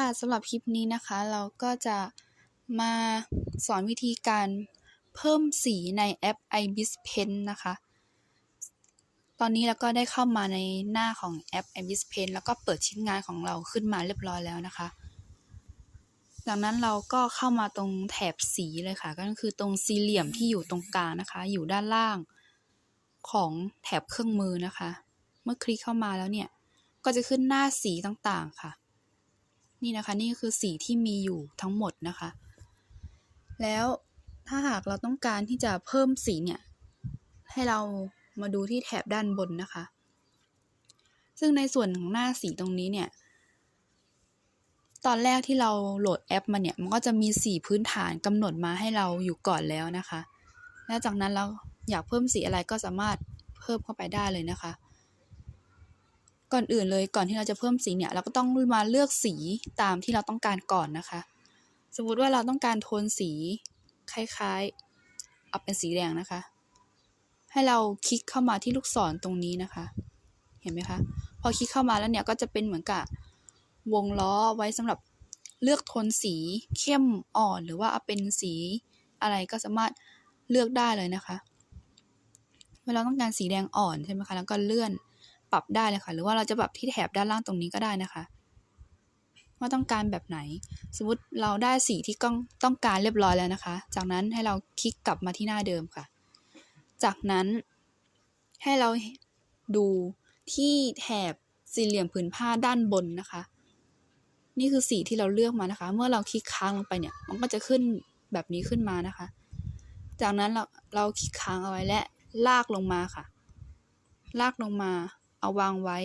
ค่ะสำหรับคลิปนี้นะคะ เราก็จะมาสอนวิธีการเพิ่มสีในแอป ibis pen นะคะ ตอนนี้เราก็ได้เข้ามาในหน้าของแอป ibis pen แล้วก็เปิดชิ้นงานของเราขึ้นมาเรียบร้อยแล้วนะคะ จากนั้นเราก็เข้ามาตรงแถบสีเลยค่ะ ก็คือตรงสี่เหลี่ยมที่อยู่ตรงกลางนะคะ อยู่ด้านล่างของแถบเครื่องมือนะคะ เมื่อคลิกเข้ามาแล้วเนี่ย ก็จะขึ้นหน้าสีต่างๆค่ะ นี่นะคะ นี่คือสีที่มีอยู่ทั้งหมดนะคะ แล้วถ้าหากเราต้องการที่จะเพิ่มสีเนี่ย ให้เรามาดูที่แถบด้านบนนะคะ ซึ่งในส่วนของหน้าสีตรงนี้เนี่ย ตอนแรกที่เราโหลดแอปมาเนี่ย มันก็จะมีสีพื้นฐานกำหนดมาให้เราอยู่ก่อนแล้วนะคะ แล้วจากนั้นเราอยากเพิ่มสีอะไรก็สามารถเพิ่มเข้าไปได้เลยนะคะ ก่อนอื่นเลยก่อนที่เราจะเพิ่มสีเนี่ย เราก็ต้องมาเลือกสีตามที่เราต้องการก่อนนะคะ สมมติว่าเราต้องการโทนสีคล้ายๆเอาเป็นสีแดงนะคะ ให้เราคลิกเข้ามาที่ลูกศรตรงนี้นะคะ เห็นไหมคะพอคลิกเข้ามาแล้วเนี่ยก็จะเป็นเหมือนกับวงล้อไว้สำหรับเลือกโทนสีเข้มอ่อนหรือว่าเอาเป็นสีอะไรก็สามารถเลือกได้เลยนะคะเวลาต้องการสีแดงอ่อนใช่ไหมคะแล้วก็เลื่อน ปรับได้เลยค่ะ หรือว่าเราจะปรับที่แถบด้านล่างตรงนี้ก็ได้นะคะ ว่าต้องการแบบไหน สมมติเราได้สีที่ต้องต้องการเรียบร้อยแล้วนะคะ จากนั้นให้เราคลิกกลับมาที่หน้าเดิมค่ะ จากนั้นให้เราดูที่แถบสี่เหลี่ยมผืนผ้าด้านบนนะคะ นี่คือสีที่เราเลือกมานะคะ เมื่อเราคลิกค้างลงไปเนี่ยมันก็จะขึ้นแบบนี้ขึ้นมานะคะ จากนั้นเราเราคลิกค้างเอาไว้และลากลงมาค่ะ ลากลงมา เอาวางไว้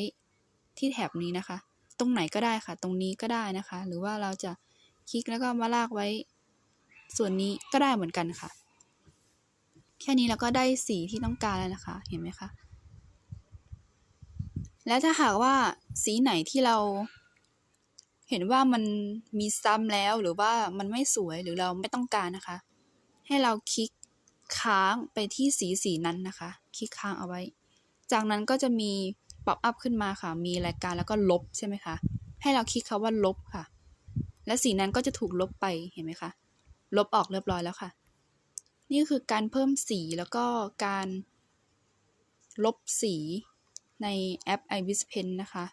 ที่แถบนี้นะคะ ตรงไหนก็ได้ค่ะ ตรงนี้ก็ได้นะคะ หรือว่าเราจะคลิกแล้วก็มาลากไว้ ส่วนนี้ก็ได้เหมือนกันค่ะ แค่นี้เราก็ได้สีที่ต้องการแล้วนะคะ เห็นไหมคะ และถ้าหากว่าสีไหนที่เราเห็นว่ามันมีซ้ำแล้วหรือว่ามันไม่สวยหรือเราไม่ต้องการนะคะ ให้เราคลิกค้างไปที่สีสีนั้นนะคะ คลิกค้างเอาไว้ จากนั้นก็จะมี ป๊อปอัพขึ้นมาค่ะ มีรายการแล้วก็ลบใช่ไหมคะ ให้เราคลิกคาว่าลบค่ะ และสีนั้นก็จะถูกลบไปเห็นไหมคะ ลบออกเรียบร้อยแล้วค่ะ นี่คือการเพิ่มสีแล้วก็การ ลบสีในแอป ibis pen นะคะ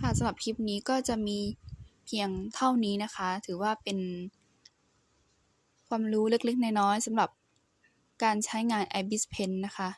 ค่ะสำหรับคลิปนี้ก็จะมีเพียงเท่านี้นะคะ ถือว่าเป็นความรู้เล็กๆ น้อยๆสำหรับ การใช้งาน ibis pen นะคะ